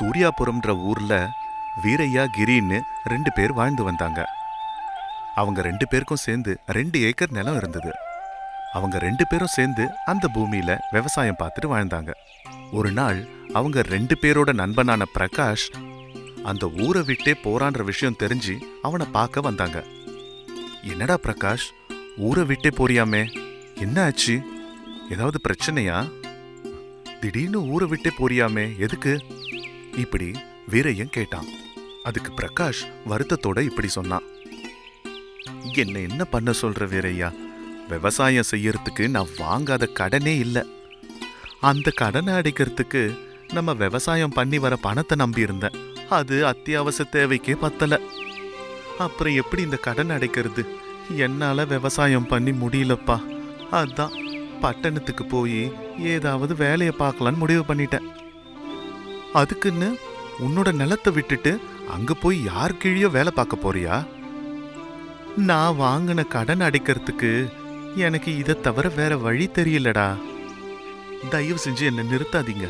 சூர்யாபுரம்ன்ற ஊர்ல வீரையா கிரின்னு ரெண்டு பேர் வாழ்ந்து வந்தாங்க. அவங்க ரெண்டு பேருக்கும் சேர்ந்து ரெண்டு ஏக்கர் நிலம் இருந்தது. அவங்க ரெண்டு பேரும் சேர்ந்து அந்த பூமியில விவசாயம் பார்த்துட்டு வாழ்ந்தாங்க. ஒரு நாள் அவங்க ரெண்டு பேரோட நண்பனான பிரகாஷ் அந்த ஊரை விட்டே போறான்ற விஷயம் தெரிஞ்சு அவனை பார்க்க வந்தாங்க. என்னடா பிரகாஷ் ஊரை விட்டே போறியாமே? என்ன ஆச்சு? ஏதாவது பிரச்சனையா? திடீர்னு ஊரை விட்டே போறியாமே? எதுக்கு? இப்படி வீரையன் கேட்டான். அதுக்கு பிரகாஷ் வருத்தத்தோட இப்படி சொன்னான். என்ன என்ன பண்ண சொல்ற வீரையா? விவசாயம் செய்யறதுக்கு நான் வாங்காத கடனே இல்லை. அந்த கடனை அடைக்கிறதுக்கு நம்ம விவசாயம் பண்ணி வர பணத்தை நம்பி இருந்தேன். அது அத்தியாவசிய தேவைக்கே பத்தல. அப்புறம் எப்படி இந்த கடன் அடைக்கிறது? என்னால விவசாயம் பண்ணி முடியலப்பா. அதான் பட்டணத்துக்கு போய் ஏதாவது வேலையை பார்க்கலான்னு முடிவு பண்ணிட்டேன். அதுக்குன்னு உன்னோட நிலத்தை விட்டுட்டு அங்க போய் யார் கீழியோ வேலை பார்க்க போறியா? நான் வாங்கின கடன் அடைக்கிறதுக்கு எனக்கு இதை தவிர வேற வழி தெரியலடா. தயவு செஞ்சு என்னை நிறுத்தாதீங்க.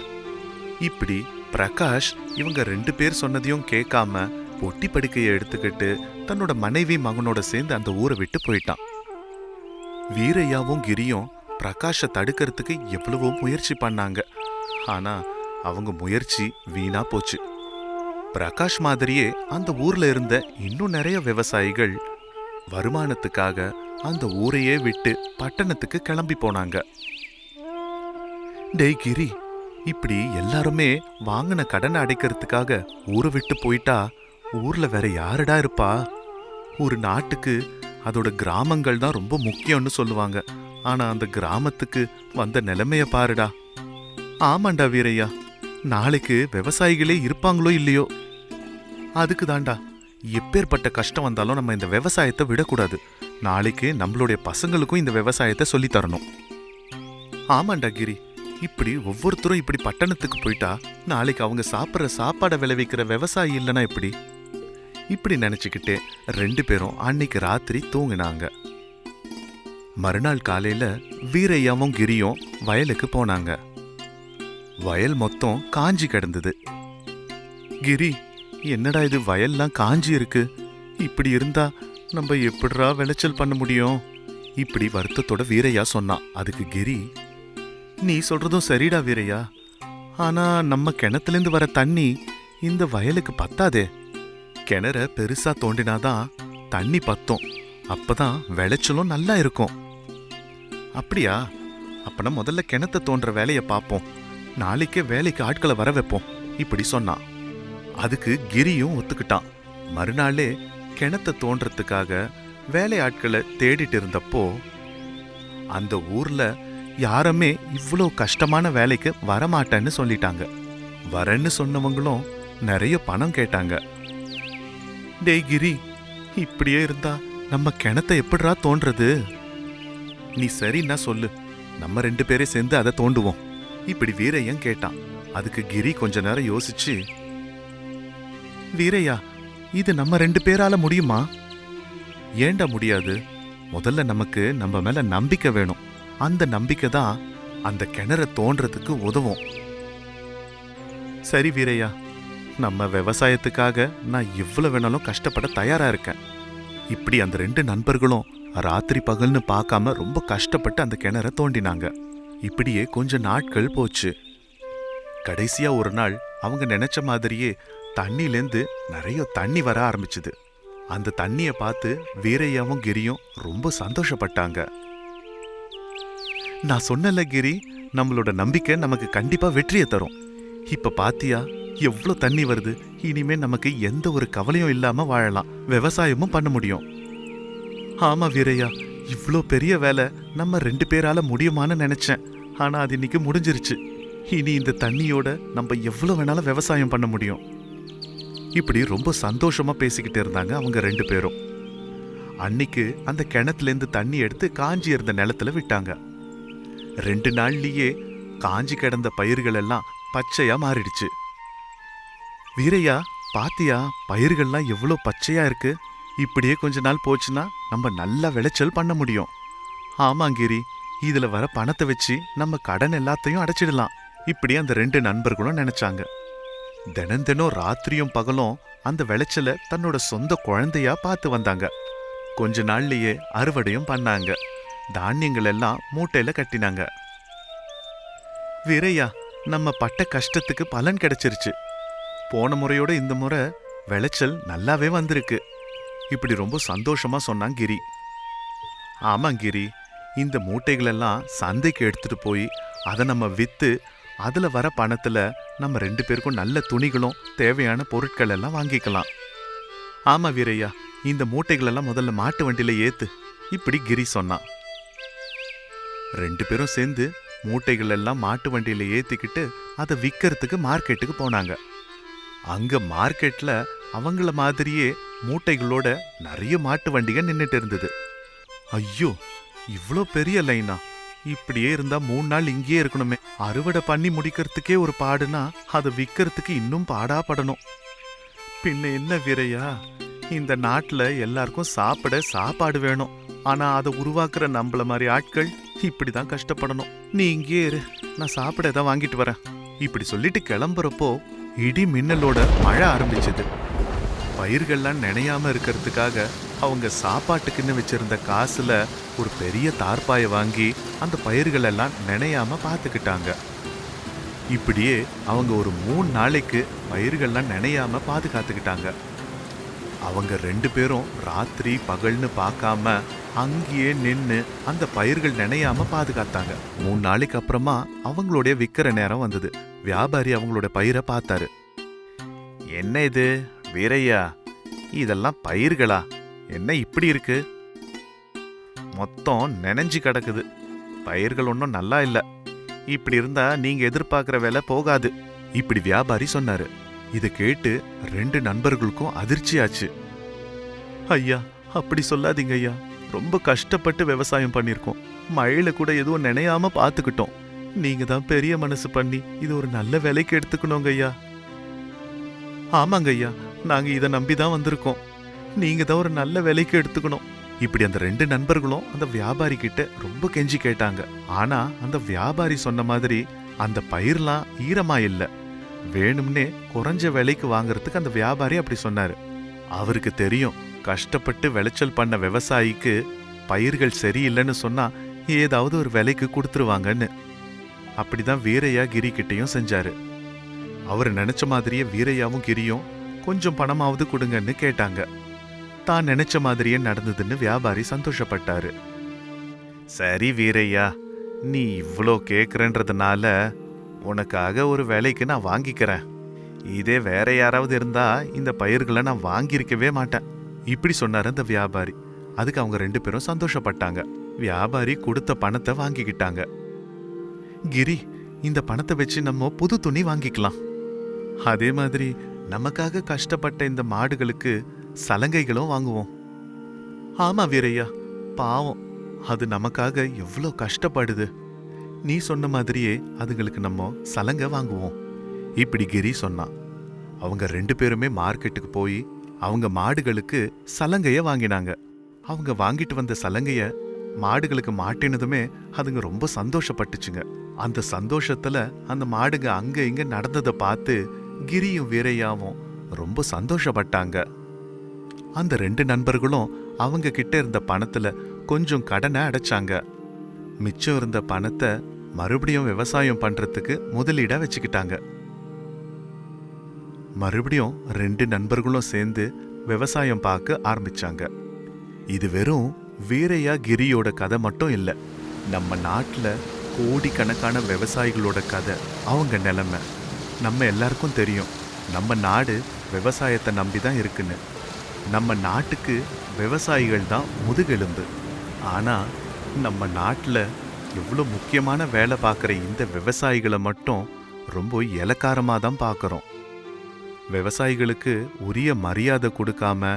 இப்படி பிரகாஷ் இவங்க ரெண்டு பேர் சொன்னதையும் கேட்காம பொட்டி படுக்கையை எடுத்துக்கிட்டு தன்னோட மனைவி மகனோட சேர்ந்து அந்த ஊரை விட்டு போயிட்டான். வீரையாவும் கிரியும் பிரகாஷை தடுக்கிறதுக்கு எவ்வளவோ முயற்சி பண்ணாங்க. ஆனா அவங்க முயற்சி வீணா போச்சு. பிரகாஷ் மாதிரியே அந்த ஊர்ல இருந்த இன்னும் நிறைய விவசாயிகள் வருமானத்துக்காக அந்த ஊரையே விட்டு பட்டணத்துக்கு கிளம்பி போனாங்க. டேய் கிரி இப்படி எல்லாருமே வாங்கின கடனை அடைக்கிறதுக்காக ஊரை விட்டு போயிட்டா ஊர்ல வேற யாருடா இருப்பா? ஒரு நாட்டுக்கு அதோட கிராமங்கள் தான் ரொம்ப முக்கியம்னு சொல்லுவாங்க. ஆனா அந்த கிராமத்துக்கு வந்த நிலைமைய பாருடா. ஆமாண்டா வீரையா நாளைக்கு விவசாயிகளே இருப்பாங்களோ இல்லையோ? அதுக்கு தாண்டா எப்பேற்பட்ட கஷ்டம் வந்தாலும் நம்ம இந்த விவசாயத்தை விடக்கூடாது. நாளைக்கு நம்மளுடைய பசங்களுக்கும் இந்த விவசாயத்தை சொல்லித் தரணும். ஆமாண்டா கிரி. இப்படி ஒவ்வொருத்தரும் இப்படி பட்டணத்துக்கு போயிட்டா நாளைக்கு அவங்க சாப்பிட்ற சாப்பாடை விளைவிக்கிற விவசாயி இல்லைன்னா எப்படி? இப்படி நினச்சிக்கிட்டே ரெண்டு பேரும் அன்னைக்கு ராத்திரி தூங்கினாங்க. மறுநாள் காலையில் வீரையாவும் கிரியும் வயலுக்கு போனாங்க. வயல் மொத்தம் காஞ்சி கிடந்தது. கிரி என்னடா இது வயல்லாம் காஞ்சி இருக்கு? இப்படி இருந்தா நம்ம எப்படிரா விளைச்சல் பண்ண முடியும்? இப்படி வருத்தத்தோட வீரையா சொன்னான். அதுக்கு கிரி நீ சொல்றதும் சரிடா வீரையா. ஆனா நம்ம கிணத்துலேருந்து வர தண்ணி இந்த வயலுக்கு பத்தாதே. கிணற பெருசா தோண்டினாதான் தண்ணி பத்தும். அப்பதான் விளைச்சலும் நல்லா இருக்கும். அப்படியா? அப்பனா முதல்ல கிணத்தை தோன்ற வேலையை பார்ப்போம். நாளைக்கே வேலைக்கு ஆட்களை வர வைப்போம் இப்படி சொன்னான் அதுக்கு கிரியும் ஒத்துக்கிட்டான். மறுநாளே கிணத்தை தோன்றதுக்காக வேலை ஆட்களை தேடிட்டு இருந்தப்போ அந்த ஊர்ல யாருமே இவ்வளோ கஷ்டமான வேலைக்கு வரமாட்டேன்னு சொல்லிட்டாங்க. வரேன்னு சொன்னவங்களும் நிறைய பணம் கேட்டாங்க. டேய் கிரி இப்படியே இருந்தா நம்ம கிணத்தை எப்படிரா தோன்றது? நீ சரின்னா சொல்லு. நம்ம ரெண்டு பேரே சேர்ந்து அதை தோண்டுவோம். இப்படி வீரையன் கேட்டான். அதுக்கு கிரி கொஞ்ச நேரம் யோசிச்சு வீரையா இது நம்ம ரெண்டு பேரால முடியுமா? ஏண்டா முடியாது. முதல்ல நமக்கு நம்ம மேல நம்பிக்கை வேணும். அந்த நம்பிக்கை தான் அந்த கிணற தோன்றதுக்கு உதவும். சரி வீரையா நம்ம விவசாயத்துக்காக நான் எவ்வளவு வேணாலும் கஷ்டப்பட தயாரா இருக்கேன். இப்படி அந்த ரெண்டு நண்பர்களும் ராத்திரி பகல்னு பார்க்காம ரொம்ப கஷ்டப்பட்டு அந்த கிணற தோண்டினாங்க. இப்படியே கொஞ்ச நாட்கள் போச்சு. கடைசியா ஒரு நாள் அவங்க நினைச்ச மாதிரியே தண்ணிலேருந்து நிறைய தண்ணி வர ஆரம்பிச்சுது. அந்த தண்ணிய பார்த்து வீரையாவும் கிரியும் ரொம்ப சந்தோஷப்பட்டாங்க. நான் சொன்னல கிரி நம்மளோட நம்பிக்கை நமக்கு கண்டிப்பா வெற்றியை தரும். இப்ப பாத்தியா எவ்வளோ தண்ணி வருது இனிமே நமக்கு எந்த ஒரு கவலையும் இல்லாம வாழலாம். விவசாயமும் பண்ண முடியும். ஆமா வீரையா இவ்வளோ பெரிய வேலை நம்ம ரெண்டு பேரால முடியுமான்னு நினைச்சேன். ஆனா அது இன்னைக்கு முடிஞ்சிருச்சு. இனி இந்த தண்ணியோட நம்ம எவ்வளோ வேணாலும் விவசாயம் பண்ண முடியும். இப்படி ரொம்ப சந்தோஷமா பேசிக்கிட்டு இருந்தாங்க அவங்க ரெண்டு பேரும். அன்னைக்கு அந்த கிணத்துலேருந்து தண்ணி எடுத்து காஞ்சி இருந்த நிலத்துல விட்டாங்க. ரெண்டு நாள்லயே காஞ்சி கிடந்த பயிர்கள் எல்லாம் பச்சையா மாறிடுச்சு. வீரையா பாத்தியா பயிர்கள்லாம் எவ்வளோ பச்சையா இருக்கு? இப்படியே கொஞ்ச நாள் போச்சுன்னா நம்ம நல்லா விளைச்சல் பண்ண முடியும். ஆமாங்கிரி இதுல வர பணத்தை வச்சு நம்ம கடன் எல்லாத்தையும் அடைச்சிடலாம். இப்படி அந்த ரெண்டு நண்பர்களும் நினைச்சாங்க. தினம் தினம் ராத்திரியும் பகலும் அந்த விளைச்சல தன்னோட சொந்த குழந்தையா பார்த்து வந்தாங்க. கொஞ்ச நாள்லயே அறுவடையும் பண்ணாங்க. தானியங்கள் எல்லாம் மூட்டையில கட்டினாங்க. வீரையா நம்ம பட்ட கஷ்டத்துக்கு பலன் கிடைச்சிருச்சு. போன முறையோட இந்த முறை விளைச்சல் நல்லாவே வந்திருக்கு. இப்படி ரொம்ப சந்தோஷமா சொன்னான் கிரி. ஆமாம் கிரி. இந்த மூட்டைகளெல்லாம் சந்தைக்கு எடுத்துட்டு போய் அதை நம்ம வித்து அதில் வர பணத்தில் நம்ம ரெண்டு பேருக்கும் நல்ல துணிகளும் தேவையான பொருட்கள் எல்லாம் வாங்கிக்கலாம். ஆமா வீரையா இந்த மூட்டைகளெல்லாம் முதல்ல மாட்டு வண்டியில ஏத்து இப்படி கிரி சொன்னான். ரெண்டு பேரும் சேர்ந்து மூட்டைகள் எல்லாம் மாட்டு வண்டியில ஏத்திக்கிட்டு அதை விற்கிறதுக்கு மார்க்கெட்டுக்கு போனாங்க. அங்க மார்க்கெட்ல அவங்கள மாதிரியே மூட்டைகளோட நிறைய மாட்டு வண்டிகள் நின்னுட்டு இருந்தது. ஐயோ இவ்வளோ பெரிய லைனா? இப்படியே இருந்தா மூணு நாள் இங்கேயே இருக்கணுமே. அறுவடை பண்ணி முடிக்கிறதுக்கே ஒரு பாடுனா அதை விற்கிறதுக்கு இன்னும் பாடா படணும். பின்ன என்ன வீரையா? இந்த நாட்டில் எல்லாருக்கும் சாப்பிட சாப்பாடு வேணும். ஆனா அதை உருவாக்குற நம்மள மாதிரி ஆட்கள் இப்படிதான் கஷ்டப்படணும். நீ இங்கேயே இரு. நான் சாப்பிட ஏதாவது வாங்கிட்டு வரேன். இப்படி சொல்லிட்டு கிளம்புறப்போ இடி மின்னலோட மழை ஆரம்பிச்சது. பயிர்கள்லாம் நினையாம இருக்கிறதுக்காக அவங்க சாப்பாட்டுக்குன்னு வச்சிருந்த காசுல ஒரு பெரிய தார்ப்பாயை வாங்கி அந்த பயிர்கள் எல்லாம் நினையாம பார்த்துக்கிட்டாங்க இப்படியே அவங்க ஒரு மூணு நாளைக்கு பயிர்கள்லாம் நினையாம பாதுகாத்துக்கிட்டாங்க. அவங்க ரெண்டு பேரும் ராத்திரி பகல்னு பார்க்காம அங்கேயே நின்று அந்த பயிர்கள் நினையாம பாதுகாத்தாங்க. மூணு நாளைக்கு அப்புறமா அவங்களுடைய விற்கிற நேரம் வந்தது. வியாபாரி அவங்களோட பயிரை பார்த்தாரு. என்ன இது? வீரையா இதெல்லாம் பயிர்களா? என்ன இப்படி இருக்கு? மொத்தம் நனைஞ்சு கிடக்குது. பயிர்கள் ஒன்றும் நல்லா இல்ல. இப்படி இருந்தா நீங்க எதிர்பார்க்குற வேலை போகாது. இப்படி வியாபாரி சொன்னாரு. இதை கேட்டு ரெண்டு நண்பர்களுக்கும் அதிர்ச்சியாச்சு. ஐயா அப்படி சொல்லாதீங்க ஐயா. ரொம்ப கஷ்டப்பட்டு விவசாயம் பண்ணியிருக்கோம். மழையில கூட எதுவும் நினையாம பார்த்துக்கிட்டோம். நீங்க தான் பெரிய மனசு பண்ணி இது ஒரு நல்ல விலைக்கு எடுத்துக்கணுங்க ஐயா. ஆமாங்க ஐயா. நாங்க இதை நம்பி தான் வந்திருக்கோம். நீங்க தான் ஒரு நல்ல விலைக்கு எடுத்துக்கணும். இப்படி அந்த ரெண்டு நண்பர்களும் அந்த வியாபாரி கிட்ட ரொம்ப கெஞ்சி கேட்டாங்க. ஆனா அந்த வியாபாரி சொன்ன மாதிரி அந்த பயிர்லாம் ஈரமா இல்ல. வேணும்னே குறைஞ்ச விலைக்கு வாங்குறதுக்கு அந்த வியாபாரி அப்படி சொன்னாரு. அவருக்கு தெரியும் கஷ்டப்பட்டு விளைச்சல் பண்ண விவசாயிக்கு பயிர்கள் சரியில்லைன்னு சொன்னா ஏதாவது ஒரு விலைக்கு கொடுத்துருவாங்கன்னு. அப்படிதான் வீரையா கிரி கிட்டயும் செஞ்சாரு. அவர் நினைச்ச மாதிரியே வீரையாவும் கிரியும் கொஞ்சம் பணமாவது கொடுங்கன்னு கேட்டாங்க. தான் நினைச்ச மாதிரியே நடந்ததுன்னு வியாபாரி சந்தோஷப்பட்டாரு. சரி வீரையா நீ இவ்வளோ கேட்குறன்றதுனால உனக்காக ஒரு வேலைக்கு நான் வாங்கிக்கிறேன். இதே வேற யாராவது இருந்தா இந்த பயிர்களை நான் வாங்கியிருக்கவே மாட்டேன் இப்படி சொன்னார் அந்த வியாபாரி. அதுக்கு அவங்க ரெண்டு பேரும் சந்தோஷப்பட்டாங்க. வியாபாரி கொடுத்த பணத்தை வாங்கிக்கிட்டாங்க. கிரி இந்த பணத்தை வச்சு நம்ம புது துணி வாங்கிக்கலாம். அதே மாதிரி நமக்காக கஷ்டப்பட்ட இந்த மாடுகளுக்கு சலங்கைகளும் வாங்குவோம். ஆமா வீரையா பாவம். அது நமக்காக எவ்வளோ கஷ்டப்படுது. நீ சொன்ன மாதிரியே அதுங்களுக்கு நம்ம சலங்கை வாங்குவோம். இப்படி கிரி சொன்னான் அவங்க ரெண்டு பேருமே மார்க்கெட்டுக்கு போய் அவங்க மாடுகளுக்கு சலங்கையை வாங்கினாங்க. அவங்க வாங்கிட்டு வந்த சலங்கைய மாடுகளுக்கு மாட்டினதுமே அதுங்க ரொம்ப சந்தோஷப்பட்டுச்சுங்க. அந்த சந்தோஷத்துல அந்த மாடுங்க அங்க இங்க நடந்ததை பார்த்து கிரியும் வீரையாவும் ரொம்ப சந்தோஷப்பட்டாங்க. அந்த ரெண்டு நண்பர்களும் அவங்க கிட்ட இருந்த பணத்துல கொஞ்சம் கடனை அடைச்சாங்க. மிச்சம் இருந்த பணத்தை மறுபடியும் விவசாயம் பண்றதுக்கு முதலீடா வச்சுக்கிட்டாங்க. மறுபடியும் ரெண்டு நண்பர்களும் சேர்ந்து விவசாயம் பார்க்க ஆரம்பிச்சாங்க. இது வெறும் வீரையா கிரியோட கதை மட்டும் இல்லை நம்ம நாட்டில் கோடிக்கணக்கான விவசாயிகளோட கதை அவங்க நிலைமை. நம்ம எல்லாருக்கும் தெரியும் நம்ம நாடு விவசாயத்தை நம்பி தான் இருக்குன்னு. நம்ம நாட்டுக்கு விவசாயிகள் தான் முதுகெலும்பு. ஆனால் நம்ம நாட்டில் எவ்வளோ முக்கியமான வேலை பார்க்குற இந்த விவசாயிகளை மட்டும் ரொம்ப இலக்காரமாக தான் பார்க்குறோம். விவசாயிகளுக்கு உரிய மரியாதை கொடுக்காம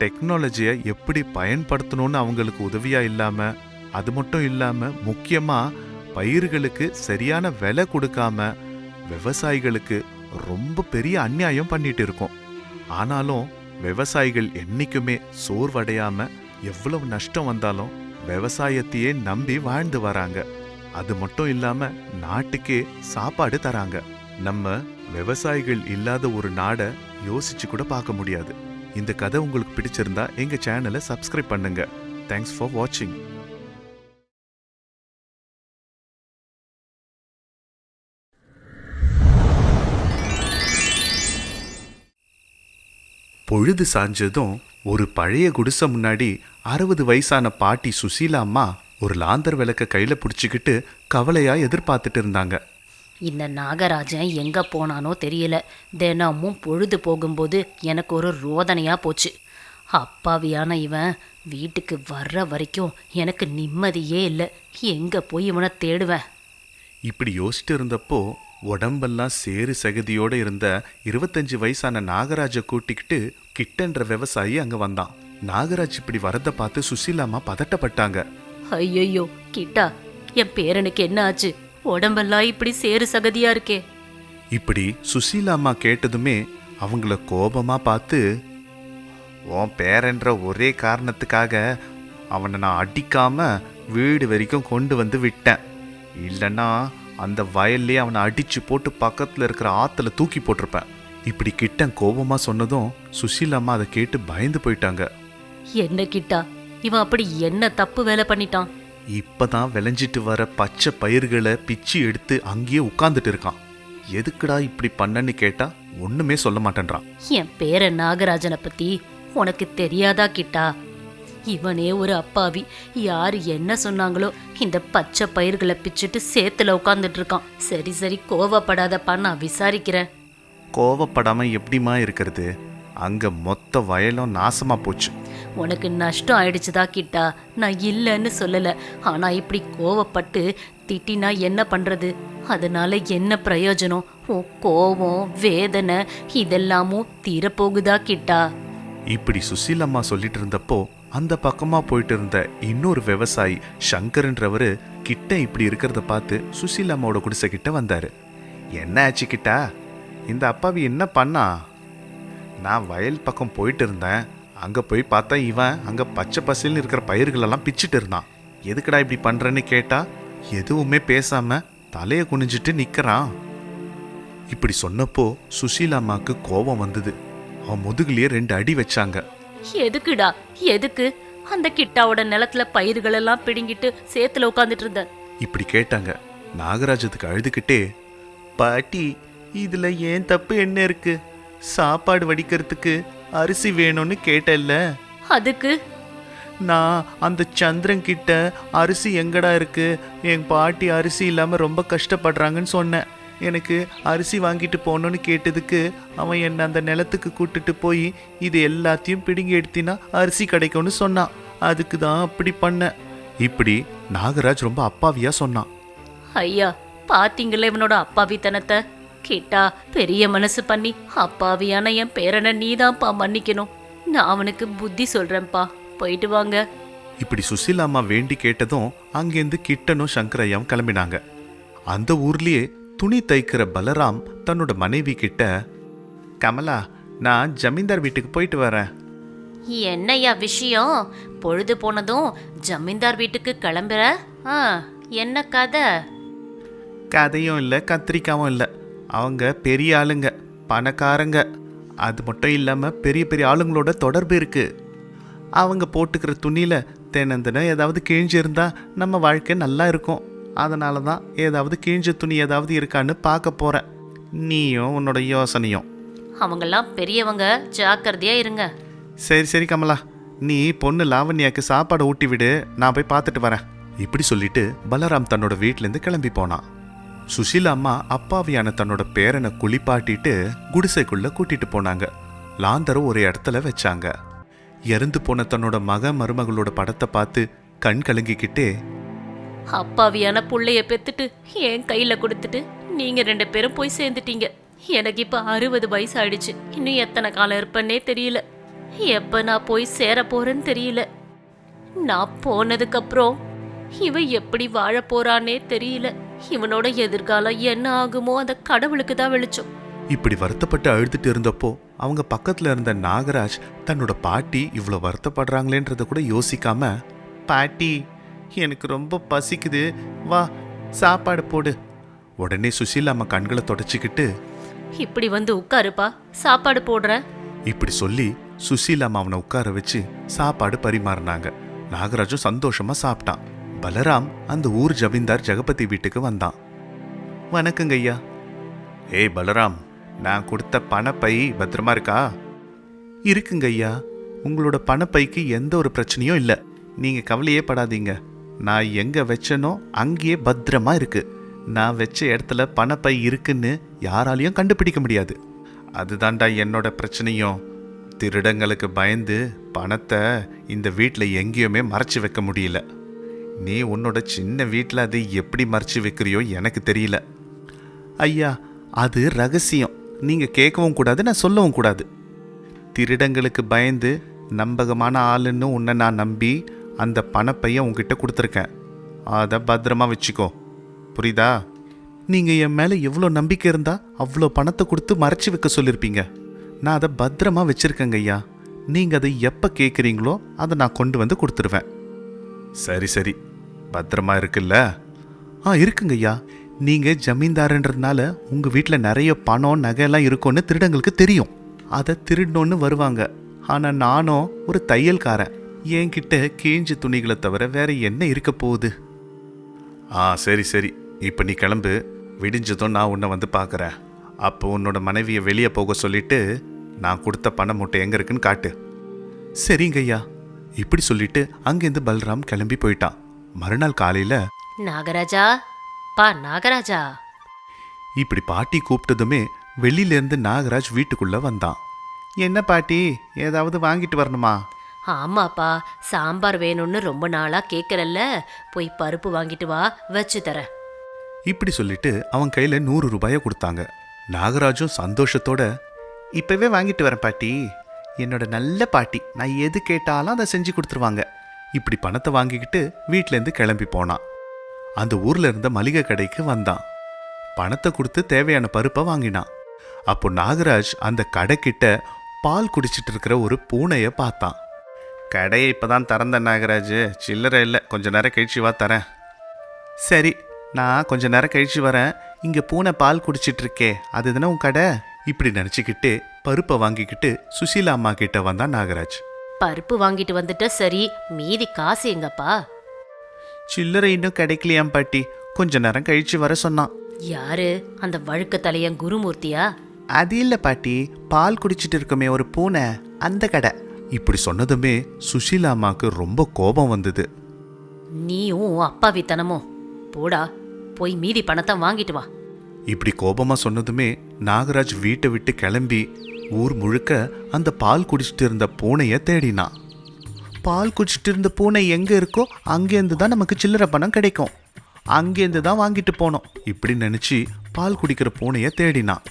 டெக்னாலஜியை எப்படி பயன்படுத்தணும்னு அவங்களுக்கு உதவியாக இல்லாமல் அது மட்டும் இல்லாமல் முக்கியமாக பயிர்களுக்கு சரியான விலை கொடுக்காம விவசாயிகளுக்கு ரொம்ப பெரிய அநியாயம் பண்ணிட்டு இருக்கோம். ஆனாலும் விவசாயிகள் என்னைக்குமே சோர்வடையாம எவ்வளவு நஷ்டம் வந்தாலும் விவசாயத்தையே நம்பி வாழ்ந்து வராங்க. அது மட்டும் இல்லாம நாட்டுக்கே சாப்பாடு தராங்க. நம்ம விவசாயிகள் இல்லாத ஒரு நாடை யோசிச்சு கூட பார்க்க முடியாது. இந்த கதை உங்களுக்கு பிடிச்சிருந்தா எங்க சேனலை சப்ஸ்கிரைப் பண்ணுங்க. தேங்க்ஸ் ஃபார் வாட்சிங் பொழுது சாஞ்சதும் ஒரு பழைய குடிசை முன்னாடி அறுபது வயசான பாட்டி சுசீலா அம்மா ஒரு லாந்தர் விளக்க கையில பிடிச்சிக்கிட்டு கவலையா எதிர்பார்த்துட்டு இருந்தாங்க. இந்த நாகராஜன் எங்க போனானோ தெரியல. தினமும் பொழுது போகும்போது எனக்கு ஒரு ரோதனையா போச்சு. அப்பாவியான இவன் வீட்டுக்கு வர்ற வரைக்கும் எனக்கு நிம்மதியே இல்லை. எங்க போய் இவனை தேடுவேன்? இப்படி யோசிச்சுட்டு இருந்தப்போ உடம்பெல்லாம் சேறு சகதியோட இருந்த இருபத்தஞ்சு வயசான நாகராஜை கூட்டிக்கிட்டு கிட்டன்ற விவசாயி அங்க வந்தான். நாகராஜ் இப்படி வரத பார்த்து சுசீலாமா பதட்டப்பட்டாங்க. ஐயையோ கிட்டா என் பேரனுக்கு என்ன ஆச்சு? உடம்பெல்லாம் இப்படி சேறு சகதியா இருக்கே. இப்படி சுசீலாமா கேட்டதுமே அவங்கள கோபமா பார்த்து உன் பேரன்ற ஒரே காரணத்துக்காக அவனை நான் அடிக்காம வீடு வரைக்கும் கொண்டு வந்து விட்டேன். இல்லைன்னா அந்த வயல்லே அவனை அடிச்சு போட்டு பக்கத்துல இருக்கிற ஆத்துல தூக்கி போட்டிருப்பேன். இப்படி கிட்டன் கோபமா சொன்னதும் சுசீலாம்மா அதை கேட்டு பயந்து போயிட்டாங்க. என்ன கிட்டா? இவன் அப்படி என்ன தப்பு வேலை பண்ணிட்டான்? இப்பதான் விளைஞ்சிட்டு வர பச்சை பயிர்களை பிச்சு எடுத்து அங்கேயே உட்கார்ந்துட்டு இருக்கான். எதுக்குடா இப்படி பண்ணன்னு கேட்டா ஒண்ணுமே சொல்ல மாட்டேன்றான். என் பேரன் நாகராஜனை பத்தி உனக்கு தெரியாதா கிட்டா? இவனே ஒரு அப்பாவி. யாரு என்ன சொன்னாங்களோ இந்த பச்சை பயிர்களை பிச்சுட்டு சேத்துல உட்காந்துட்டு இருக்கான். சரி சரி கோவப்படாதப்பா நான் விசாரிக்கிறேன். கோவப்படாம எப்படிமா இருக்கிறது? அங்க மொத்த வயலும் நாசமா போச்சு. உனக்கு நஷ்டம் ஆயிடுச்சுதா கிட்டா? நான் இல்லைன்னு சொல்லல. ஆனா இப்படி கோவப்பட்டு திட்டினா என்ன பண்றது? அதனால என்ன பிரயோஜனம்? உன் கோவம் வேதனை இதெல்லாமும் தீரப்போகுதா கிட்டா? இப்படி சுசீலம்மா சொல்லிட்டு இருந்தப்போ அந்த பக்கமாக போயிட்டு இருந்த இன்னொரு விவசாயி சங்கர்ன்றவர் கிட்ட இப்படி இருக்கிறத பார்த்து சுசீலம்மாவோட குடிசை கிட்ட வந்தார். என்ன ஆச்சு கிட்டா? இந்த அப்பாவி என்ன பண்ணா? நான் வயல் பக்கம் போயிட்டு இருந்தேன் அங்கே போய் பார்த்தா இவன் அங்கே பச்சை பசேல்னு இருக்கிற பயிர்களெல்லாம் பிச்சுட்டு இருந்தான். எதுக்குடா இப்படி பண்ணுறேன்னு கேட்டா எதுவுமே பேசாம தலையை குனிஞ்சிட்டு நிற்கிறான் இப்படி சொன்னப்போ சுசீலாம்மாக்கு கோபம் வந்தது. அவன் முதுகுலயே ரெண்டு அடி வச்சாங்க. எதுக்குடா? எதுக்கு? அந்த கிட்டாவோட நிலத்துல பயிர்கள் எல்லாம் பிடுங்கிட்டு சேத்துல உட்காந்துட்டு இருந்த இப்படி கேட்டாங்க. நாகராஜத்துக்கு அழுதுகிட்டே பாட்டி இதுல ஏன் தப்பு என்ன இருக்கு? சாப்பாடு வடிக்கிறதுக்கு அரிசி வேணும்னு கேட்டல்ல. அதுக்கு? நான் அந்த சந்திரன் கிட்ட அரிசி எங்கடா இருக்கு? என் பாட்டி அரிசி இல்லாம ரொம்ப கஷ்டப்படுறாங்கன்னு சொன்னேன். எனக்கு அரிசி வாங்கிட்டு போகணும்னு கேட்டதுக்கு அவன் என்னை அந்த நிலத்துக்கு கூட்டிட்டு போய் இது எல்லாத்தையும் பிடுங்கி எடுத்தினா அரிசி கிடைக்கும்னு சொன்னான். அதுக்கு தான் அப்படி பண்ணேன். இப்படி நாகராஜ் ரொம்ப அப்பாவியா சொன்னான். ஐயா பாத்தீங்களா இவனோட அப்பாவித்தனத்தை? கிட்டா பெரிய மனசு பண்ணி அப்பாவியான என் பேரனை நீதான்ப்பா மன்னிக்கணும். நான் அவனுக்கு புத்தி சொல்றேன்ப்பா. போயிட்டு வாங்க. இப்படி சுசீலாம்மா வேண்டி கேட்டதும் அங்கேருந்து கிட்டனும் சங்கரையாவும் கிளம்பினாங்க. அந்த ஊர்லயே துணி தைக்கிற பலராம் தன்னோட மனைவி கிட்ட கமலா நான் ஜமீன்தார் வீட்டுக்கு போயிட்டு வரேன். என்னய்யா விஷயம்? பொழுது போனதும் ஜமீன்தார் வீட்டுக்கு கிளம்புற? ஆ என்ன கதை? கதையும் இல்லை கத்திரிக்காவும் இல்லை. அவங்க பெரிய ஆளுங்க பணக்காரங்க. அது மட்டும் இல்லாமல் பெரிய பெரிய ஆளுங்களோட தொடர்பு இருக்கு. அவங்க போட்டுக்கிற துணியில் தினம் தினம் ஏதாவது கிழிஞ்சிருந்தா நம்ம வாழ்க்கை நல்லா இருக்கும். அதனால தான் ஏதாவது கிழிஞ்ச துணி ஏதாவது இருக்கான்னு பார்க்க போகிறேன் நீயும் உன்னோட யோசனையும். அவங்கெல்லாம் பெரியவங்க. ஜாக்கிரதையா இருங்க. சரி சரி கமலா. நீ பொண்ணு லாவண்யாக்கு சாப்பாடு ஊட்டி விடு. நான் போய் பார்த்துட்டு வரேன். இப்படி சொல்லிட்டு பலராம் தன்னோட வீட்டிலேருந்து கிளம்பி போனான். சுஷீலா அம்மா அப்பாவியான தன்னோட பேரனை குளிப்பாட்டிட்டு குடிசைக்குள்ள கூட்டிட்டு போனாங்க. லாந்தரை ஒரு இடத்துல வச்சாங்க. இறந்து போன தன்னோட மக மருமகளோட படத்தை பார்த்து கண் கலங்கிக்கிட்டே அப்பாவியான புள்ளைய பெத்துட்டு என் கையில கொடுத்துட்டு நீங்க ரெண்டு பேரும் போய் சேர்ந்துட்டீங்க. எனக்கு இப்ப அறுபது வயசு ஆயிடுச்சு. இன்னும் எத்தனை காலம் இருப்பேன்னே தெரியல. எப்ப நான் போய் சேர போறேன்னு தெரியல. நான் போனதுக்கு அப்புறம் இவன் எப்படி வாழ போறானே தெரியல. இவனோட எதிர்காலம் என்ன ஆகுமோ அந்த கடவுளுக்கு தான் வெளிச்சம். இப்படி வருத்தப்பட்டு அழுதுட்டு இருந்தப்போ அவங்க பக்கத்துல இருந்த நாகராஜ் தன்னோட பாட்டி இவ்வளோ வருத்தப்படுறாங்களேன்றத கூட யோசிக்காம பாட்டி எனக்கு ரொம்ப பசிக்குது. வா சாப்பாடு போடு. உடனே சுசீலா அம்மா கண்களை தொடச்சிக்கிட்டு இப்படி வந்து உட்காருப்பா சாப்பாடு போடுறேன் இப்படி சொல்லி சுசீலாம்மா அவனை உட்கார வச்சு சாப்பாடு பரிமாறினாங்க. நாகராஜும் சந்தோஷமா சாப்பிட்டான். பலராம் அந்த ஊர் ஜமீன்தார் ஜெகபதி வீட்டுக்கு வந்தான். வணக்கங்க ஐயா. ஏய் பலராம் நான் கொடுத்த பணப்பை பத்திரமா இருக்கா? இருக்குங்க ஐயா. உங்களோட பணப்பைக்கு எந்த ஒரு பிரச்சனையும் இல்லை. நீங்க கவலையே படாதீங்க. நான் எங்கே வச்சனோ அங்கேயே பத்திரமா இருக்குது நான் வச்ச இடத்துல பணப்பை இருக்குன்னு யாராலையும் கண்டுபிடிக்க முடியாது. அதுதான்டா என்னோட பிரச்சனையும். திருடங்களுக்கு பயந்து பணத்தை இந்த வீட்டில் எங்கேயுமே மறைச்சு வைக்க முடியல. நீ உன்னோட சின்ன வீட்டில் அதை எப்படி மறைச்சு வைக்கிறியோ எனக்கு தெரியல. ஐயா அது ரகசியம். நீங்கள் கேட்கவும் கூடாது நான் சொல்லவும் கூடாது. திருடங்களுக்கு பயந்து நம்பகமான ஆளுன்னு உன்னை நான் நம்பி அந்த பணப்பைய உங்ககிட்ட கொடுத்துருக்கேன். அதை பத்திரமா வச்சுக்கோ. புரியுதா? நீங்கள் என் மேலே எவ்வளோ நம்பிக்கை இருந்தா அவ்வளோ பணத்தை கொடுத்து மறைச்சி வைக்க சொல்லியிருப்பீங்க நான் அதை பத்திரமா வச்சிருக்கேங்க ஐயா. நீங்கள் அதை எப்போ கேட்குறீங்களோ அதை நான் கொண்டு வந்து கொடுத்துருவேன். சரி சரி. பத்திரமா இருக்குல்ல? ஆ இருக்குங்க ஐயா. நீங்கள் ஜமீன்தாருன்றதுனால உங்கள் வீட்டில் நிறைய பணம் நகையெல்லாம் இருக்கும்னு திருடங்களுக்கு தெரியும். அதை திருடணும்னு வருவாங்க. ஆனால் நானும் ஒரு தையல்காரன். என்கிட்ட கிழிஞ்ச துணிகளை தவிர வேற என்ன இருக்க போகுது? ஆ சரி சரி. இப்போ நீ கிளம்பு. விடிஞ்சதும் நான் உன்னை வந்து பார்க்குறேன் அப்போ உன்னோட மனைவியை வெளியே போக சொல்லிட்டு நான் கொடுத்த பண மூட்டை எங்கே இருக்குன்னு காட்டு. சரிங்க ஐயா. இப்படி சொல்லிட்டு அங்கேருந்து பல்ராம் கிளம்பி போயிட்டான். மறுநாள் காலையில் நாகராஜா? பா நாகராஜா? இப்படி பாட்டி கூப்பிட்டதுமே வெளியிலேருந்து நாகராஜ் வீட்டுக்குள்ள வந்தான். என்ன பாட்டி? ஏதாவது வாங்கிட்டு வரணுமா? ஆமாப்பா சாம்பார் வேணும்னு ரொம்ப நாளா கேக்குறல்ல. போய் பருப்பு வாங்கிட்டு வா வச்சு தரேன். இப்படி சொல்லிட்டு அவன் கையில நூறு ரூபாயை கொடுத்தாங்க. நாகராஜும் சந்தோஷத்தோட இப்பவே வாங்கிட்டு வரேன் பாட்டி. என்னோட நல்ல பாட்டி. நான் எது கேட்டாலும் அதை செஞ்சு கொடுத்துருவாங்க. இப்படி பணத்தை வாங்கிக்கிட்டு வீட்டிலேருந்து கிளம்பி போனான். அந்த ஊர்ல இருந்த மளிகை கடைக்கு வந்தான். பணத்தை கொடுத்து தேவையான பருப்பை வாங்கினான். அப்போ நாகராஜ் அந்த கடைக்கிட்ட பால் குடிச்சிட்டு இருக்கிற ஒரு பூனையை பார்த்தான். கடையை இப்பதான் திறந்த நாகராஜ். சில்லறை இல்லை. கொஞ்ச நேரம் கழிச்சு வா தரேன். சரி நான் கொஞ்ச நேரம் கழிச்சு வரேன். இங்க பூனை பால் குடிச்சிட்டு இருக்கே. அது தானே உன் கடை? இப்படி நினச்சிக்கிட்டு பருப்பை வாங்கிக்கிட்டு சுசீலா அம்மா கிட்ட வந்தான் நாகராஜ். பருப்பு வாங்கிட்டு வந்துட்ட சரி. மீதி காசு எங்கப்பா? சில்லறை இன்னும் கிடைக்கலையாம் பாட்டி. கொஞ்ச நேரம் கழிச்சு வர சொன்னான். யாரு? அந்த வழுக்க தலையன் குருமூர்த்தியா? அது இல்லை பாட்டி. பால் குடிச்சிட்டு இருக்குமே ஒரு பூனை. அந்த கடை. இப்படி சொன்னதுமே சுசீலா அம்மாக்கு ரொம்ப கோபம் வந்தது. நீயும் உன் அப்பாவித்தனமும் போடா போய் மீதி பணத்தை வாங்கிட்டு வா. இப்படி கோபமா சொன்னதுமே நாகராஜ் வீட்டை விட்டு கிளம்பி ஊர் முழுக்க அந்த பால் குடிச்சிட்டு இருந்த பூனையை தேடினான் பால் குடிச்சிட்டு இருந்த பூனை எங்க இருக்கோ அங்கேருந்து தான் நமக்கு சில்லறை பணம் கிடைக்கும். அங்கேருந்து தான் வாங்கிட்டு போனோம் இப்படி நினைச்சு பால் குடிக்கிற பூனையை தேடினான்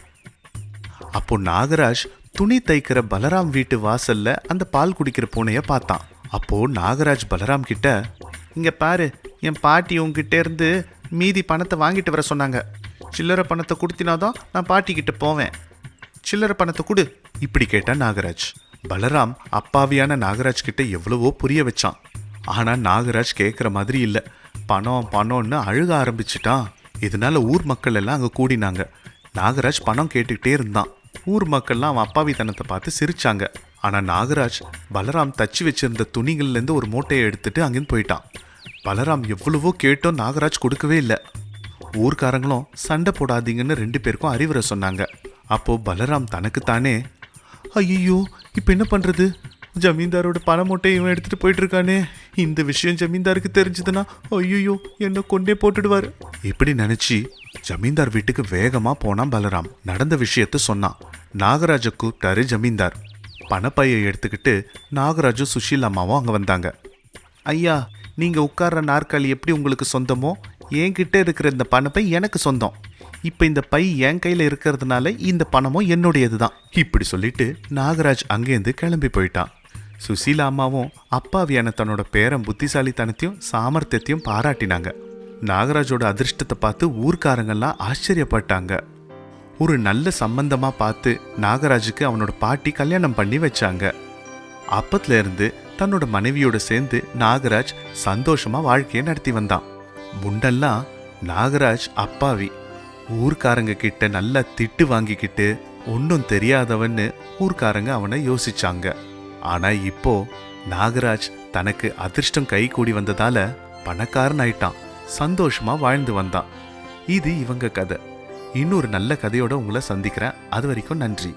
அப்போ நாகராஜ் துணி தைக்கிற பலராம் வீட்டு வாசல்ல அந்த பால் குடிக்கிற பூனைய பார்த்தான். அப்போ நாகராஜ் பலராம் கிட்ட இங்க பாரு என் பாட்டி உங்ககிட்ட இருந்து மீதி பணத்தை வாங்கிட்டு வர சொன்னாங்க. சில்லறை பணத்தை கொடுத்தினாதான் நான் பாட்டி கிட்ட போவேன். சில்லறை பணத்தை கொடு இப்படி கேட்டா நாகராஜ். பலராம் அப்பாவியான நாகராஜ் கிட்ட எவ்வளவோ புரிய வச்சான். ஆனா நாகராஜ் கேட்குற மாதிரி இல்ல. பணம் பணம்னு அழுக ஆரம்பிச்சிட்டான். இதனால ஊர் மக்கள் எல்லாம் அங்க கூடினாங்க. நாகராஜ் பணம் கேட்டுக்கிட்டே இருந்தான். ஊர் மக்கள்லாம் அவன் அப்பாவித்தனத்தை பார்த்து சிரிச்சாங்க. ஆனால் நாகராஜ் பலராம் தச்சு வச்சிருந்த துணிகள்லேருந்து ஒரு மூட்டையை எடுத்துட்டு அங்கேருந்து போயிட்டான். பலராம் எவ்வளவோ கேட்டோம் நாகராஜ் கொடுக்கவே இல்லை. ஊர்க்காரங்களும் சண்டை போடாதீங்கன்னு ரெண்டு பேருக்கும் அறிவுரை சொன்னாங்க. அப்போது பலராம் தனக்குத்தானே ஐயோ இப்போ என்ன பண்ணுறது ஜமீன்தாரோட பண மூட்டையும் எடுத்துகிட்டு போயிட்டுருக்கானே இந்த விஷயம் ஜமீன்தாருக்கு தெரிஞ்சதுன்னா ஐயோ என்ன கொண்டே போட்டுடுவாரு. இப்படி நினைச்சு ஜமீன்தார் வீட்டுக்கு வேகமா போனான் பலராம். நடந்த விஷயத்த சொன்னான். நாகராஜ கூப்பிட்டாரு ஜமீன்தார். பணப்பையை எடுத்துக்கிட்டு நாகராஜும் சுஷீல் அம்மாவும் அங்க வந்தாங்க. ஐயா நீங்க உட்கார்ற நாற்காலி எப்படி உங்களுக்கு சொந்தமோ? என்கிட்ட இருக்கிற இந்த பணப்பை எனக்கு சொந்தம். இப்போ இந்த பை என் கையில் இருக்கிறதுனால இந்த பணமும் என்னுடையது தான் இப்படி சொல்லிட்டு நாகராஜ் அங்கேருந்து கிளம்பி போயிட்டான். சுசீலா அம்மாவும் அப்பாவியான தன்னோட பேரன் புத்திசாலித்தனத்தையும் சாமர்த்தியத்தையும் பாராட்டினாங்க. நாகராஜோட அதிர்ஷ்டத்தை பார்த்து ஊர்க்காரங்கெல்லாம் ஆச்சரியப்பட்டாங்க. ஒரு நல்ல சம்பந்தமா பார்த்து நாகராஜுக்கு அவனோட பாட்டி கல்யாணம் பண்ணி வச்சாங்க. அப்பத்துல இருந்து தன்னோட மனைவியோட சேர்ந்து நாகராஜ் சந்தோஷமா வாழ்க்கையை நடத்தி வந்தான். முண்டெல்லாம் நாகராஜ் அப்பாவி ஊர்க்காரங்க கிட்ட நல்லா திட்டு வாங்கிக்கிட்டு ஒன்றும் தெரியாதவன்னு ஊர்க்காரங்க அவனை யோசிச்சாங்க. ஆனா இப்போ நாகராஜ் தனக்கு அதிர்ஷ்டம் கை கூடி வந்ததால பணக்காரன் ஆயிட்டான் சந்தோஷமா வாழ்ந்து வந்தான். இது இவங்க கதை. இன்னொரு நல்ல கதையோட உங்களை சந்திக்கிறேன். அது வரைக்கும் நன்றி.